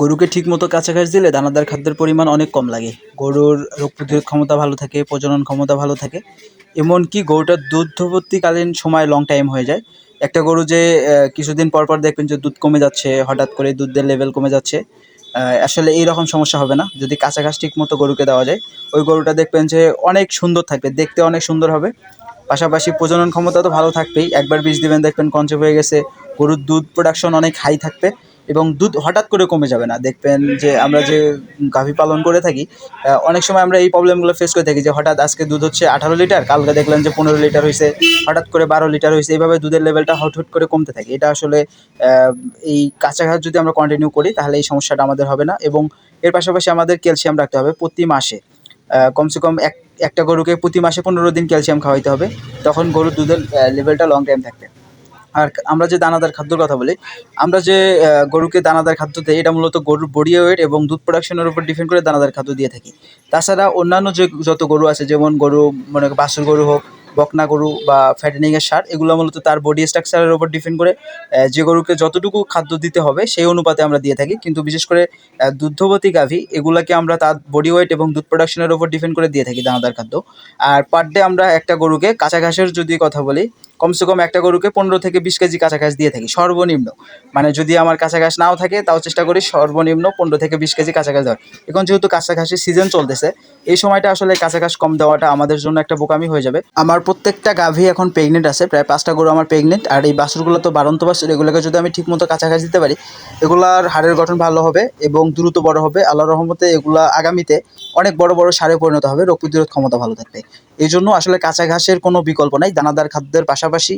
গরুকে ঠিকমতো কাছাকাছি দিলে দানাদার খাদ্যের পরিমাণ অনেক কম লাগে। গরুর রোগ প্রতিরোধ ক্ষমতা ভালো থাকে প্রজনন ক্ষমতা ভালো থাকে। এমনকি গরুটার দুগ্ধবর্তীকালীন সময় লং টাইম হয়ে যায়। একটা গরু যে কিছুদিন পর পর দেখবেন যে দুধ কমে যাচ্ছে হঠাৎ করে দুধের লেভেল কমে যাচ্ছে আসলে এই রকম সমস্যা হবে না। যদি কাঁচা ঘাস ঠিক মতো গরুকে দেওয়া যায় ওই গরুটা দেখবেন যে অনেক সুন্দর থাকবে দেখতে অনেক সুন্দর হবে। পাশাপাশি প্রজনন ক্ষমতা তো ভালো থাকবেই। একবার বিষ দিবেন দেখবেন কনসেপ্ট হয়ে গেছে। গরুর দুধ প্রোডাকশন অনেক হাই থাকবে। এবং দুধ হঠাৎ করে কমে যাবে না। দেখবেন যে আমরা যে গাভী পালন করে থাকি অনেক সময় আমরা এই প্রবলেমগুলো ফেস করে থাকি যে হঠাৎ আজকে দুধ হচ্ছে আঠারো লিটার, কালকে দেখলেন যে পনেরো লিটার হয়েছে হঠাৎ করে বারো লিটার হয়েছে এইভাবে দুধের লেভেলটা হট হট করে কমতে থাকে। এটা আসলে এই কাঁচা ঘাস যদি আমরা কন্টিনিউ করি, তাহলে এই সমস্যাটা আমাদের হবে না এবং এর পাশাপাশি আমাদের ক্যালসিয়াম রাখতে হবে প্রতি মাসে। কমসে কম এক, একটা গরুকে প্রতি মাসে পনেরো দিন ক্যালসিয়াম খাওয়াইতে হবে, তখন গরুর দুধের লেভেলটা লং টাইম থাকবে। আর আমরা যে দানাদার খাদ্যর কথা বলি, আমরা যে গরুকে দানাদার খাদ্য দিই, এটা মূলত গরুর বডি ওয়েট এবং দুধ প্রোডাকশনের উপর ডিপেন্ড করে দানাদার খাদ্য দিয়ে থাকি। তাছাড়া অন্যান্য যে, যত গরু আছে, যেমন গরু, মনে বাছুর গরু হোক, বকনা গরু বা ফ্যাটেনিংয়ের সার, এগুলো মূলত তার বডি স্ট্রাকচারের উপর ডিপেন্ড করে যে গরুকে যতটুকু খাদ্য দিতে হবে, সেই অনুপাতে আমরা দিয়ে থাকি। কিন্তু বিশেষ করে দুগ্ধবতী গাভী, এগুলাকে আমরা তার বডি ওয়েট এবং দুধ প্রোডাকশনের উপর ডিপেন্ড করে দিয়ে থাকি দানাদার খাদ্য। আর পার ডে আমরা একটা গরুকে কাঁচা ঘাসের যদি কথা বলি কমসে কম একটা গরুকে পনেরো থেকে বিশ কেজি কাঁচা দিয়ে থাকি, সর্বনিম্ন। মানে যদি আমার কাঁচা নাও থাকে, তাও চেষ্টা করি সর্বনিম্ন পনেরো থেকে বিশ কেজি কাঁচা ঘাস দেওয়ার। এখন যেহেতু কাঁচা সিজন চলতেছে, এই সময়টা আসলে কাঁচা কম দেওয়াটা আমাদের জন্য একটা বোকামি হয়ে যাবে। আমার প্রত্যেকটা গাভী এখন প্রেগনেন্ট আছে, প্রায় পাঁচটা গরু আমার প্রেগনেন্ট আর এই বাছুরগুলো তো বারন্ত বাছুর, এগুলোকে যদি আমি ঠিকমতো কাঁচা দিতে পারি, এগুলার হাড়ের গঠন ভালো হবে এবং দ্রুত বড় হবে। আল্লাহ রহমতে এগুলা আগামীতে অনেক বড় বড় সারে পরিণত হবে, রোগ প্রতিরোধ ক্ষমতা ভালো থাকবে। এই জন্য আসলে কাঁচা ঘাসের কোনো বিকল্প নাই, দানাদার খাদ্যের পাশাপাশি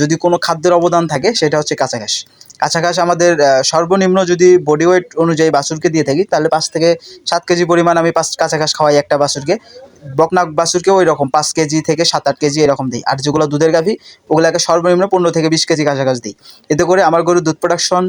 যদি কোনো খাদ্যের অবদান থাকে, সেটা হচ্ছে কাঁচা ঘাস। কাঁচা ঘাস আমাদের সর্বনিম্ন যদি বডি ওয়েট অনুযায়ী বাছুরকে দিয়ে থাকি, তাহলে পাঁচ থেকে সাত কেজি পরিমাণ আমি পাঁচ কাঁচা ঘাস খাওয়াই একটা বাছুরকে। বকনা বাছুরকে ওই রকম পাঁচ কেজি থেকে সাত আট কেজি এরকম দিই। আর যেগুলো দুধের গাভী, ওগুলোকে সর্বনিম্ন পনেরো থেকে বিশ কেজি কাঁচা ঘাস দিই। এতে করে আমার গরুর দুধ প্রোডাকশন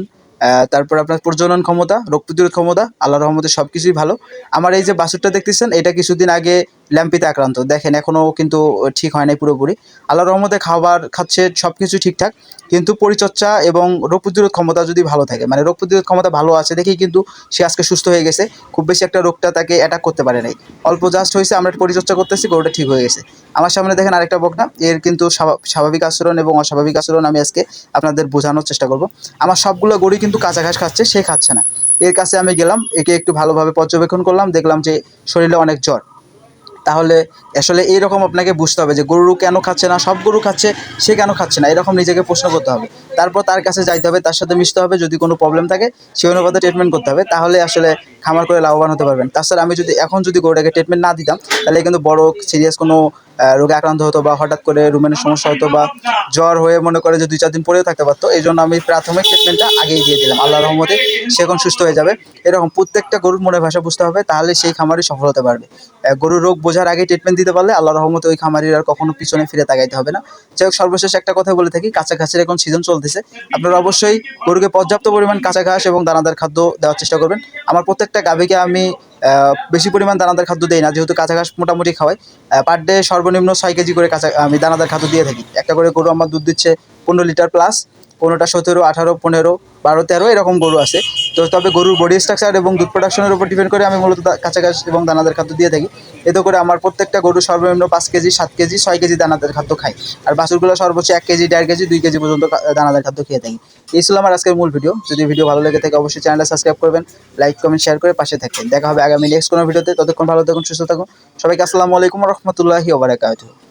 তারপর আপনার প্রজনন ক্ষমতা, রোগ প্রতিরোধ ক্ষমতা আল্লাহ রহমতে সব কিছুই ভালো। আমার এই যে বাছুরটা দেখতেছেন, এটা কিছুদিন আগে ল্যাম্পিতে আক্রান্ত। দেখেন এখনও কিন্তু ঠিক হয় নাই পুরোপুরি। আল্লাহ রহমতে খাবার খাচ্ছে সব কিছু ঠিকঠাক। কিন্তু পরিচর্যা এবং রোগ প্রতিরোধ ক্ষমতা যদি ভালো থাকে মানে রোগ প্রতিরোধ ক্ষমতা ভালো আছে দেখেই কিন্তু সে আজকে সুস্থ হয়ে গেছে। খুব বেশি একটা রোগটা তাকে অ্যাটাক করতে পারে নাই। অল্প জাস্ট হয়েছে, আমরা পরিচর্যা করতেছি, গরুটা ঠিক হয়ে গেছে। আমার সামনে দেখেন আরেকটা বকনা। এর কিন্তু স্বাভা- স্বাভাবিক আচরণ এবং অস্বাভাবিক আচরণ আমি আজকে আপনাদের বোঝানোর চেষ্টা করব। আমার সবগুলো গরুই কিন্তু কাঁচা ঘাস খাচ্ছে, সে খাচ্ছে না। এর কাছে আমি গেলাম, একে একটু ভালোভাবে পর্যবেক্ষণ করলাম, দেখলাম যে শরীরে অনেক জ্বর। তাহলে আসলে এইরকম আপনাকে বুঝতে হবে যে গরু কেন খাচ্ছে না, সব গরু খাচ্ছে, সে কেন খাচ্ছে না, এরকম নিজেকে প্রশ্ন করতে হবে। তারপর তার কাছে যাইতে হবে, তার সাথে মিশতে হবে, যদি কোনো প্রবলেম থাকে সেই অনুপাতে ট্রিটমেন্ট করতে হবে, তাহলে আসলে খামার করে লাভবান হতে পারবেন। তাছাড়া আমি যদি এখন যদি গরুটাকে ট্রিটমেন্ট না দিতাম, তাহলে কিন্তু বড় সিরিয়াস কোনো রোগে আক্রান্ত হতো বা হঠাৎ করে রুমেনের সমস্যা হতো বা জ্বর হয়ে মনে করে যে দুই, চার দিন পরেও থাকতে পারতো এই জন্য আমি প্রাথমিক ট্রিটমেন্টটা আগেই দিয়ে দিলাম। আল্লাহ রহমতে সে এখন সুস্থ হয়ে যাবে। এরকম প্রত্যেকটা গরুর মনে ভাষা বুঝতে হবে, তাহলে সেই খামারি সফল হতে পারবে। গরুর রোগ বোঝার আগে ট্রিটমেন্ট দিতে পারলে আল্লাহ রহমতে ওই খামারির আর কখনো পিছনে ফিরে তাকাইতে হবে না। যাই হোক, সর্বশেষ একটা কথা বলে থাকি, কাঁচা ঘাসের এখন সিজন চলতেছে। আপনারা অবশ্যই গরুকে পর্যাপ্ত পরিমাণ কাঁচা ঘাস এবং দানাদার খাদ্য দেওয়ার চেষ্টা করবেন। আমার প্রত্যেকটা গাভীকে আমি বেশি পরিমাণ দানাদার খাদ্য দেয় না, যেহেতু কাঁচা ঘাস মোটামুটি খাওয়াই। পার ডে সর্বনিম্ন ছয় কেজি করে কাঁচা, আমি দানাদার খাদ্য দিয়ে থাকি। একটা করে গরু আমার দুধ দিচ্ছে পনেরো লিটার প্লাস কোনোটা সতেরো, আঠারো, পনেরো, বারো, তেরো, এরকম গরু আছে। তো তবে গরুর বডি স্ট্রাকচার এবং দুধ প্রোডাকশনের উপর ডিপেন্ড করে আমি মূলত কাছাকাছি এবং দানাদার খাদ্য দিয়ে থাকি। এতে করে আমার প্রত্যেকটা গরু সর্বনিম্ন পাঁচ কেজি, সাত কেজি, ছয় কেজি দানাদার খাদ্য খাই। আর বাছুরগুলো সর্বোচ্চ এক কেজি, দেড় কেজি, দুই কেজি পর্যন্ত দানাদার খাদ্য খেয়ে থাকি। এই ছিল আমার আজকের মূল ভিডিও যদি ভিডিও ভালো লেগে থাকে, অবশ্যই চ্যানেলটা সাবস্ক্রাইব করবেন লাইক কমেন্ট শেয়ার করে পাশে থাকবেন। দেখা হবে আগামী নেক্সট কোনো ভিডিওতে ততক্ষণ ভালো থাকুন, সুস্থ থাকুন। সবাইকে আসসালামু আলাইকুম রহমতুল্লাহি ওবারাকাতুহু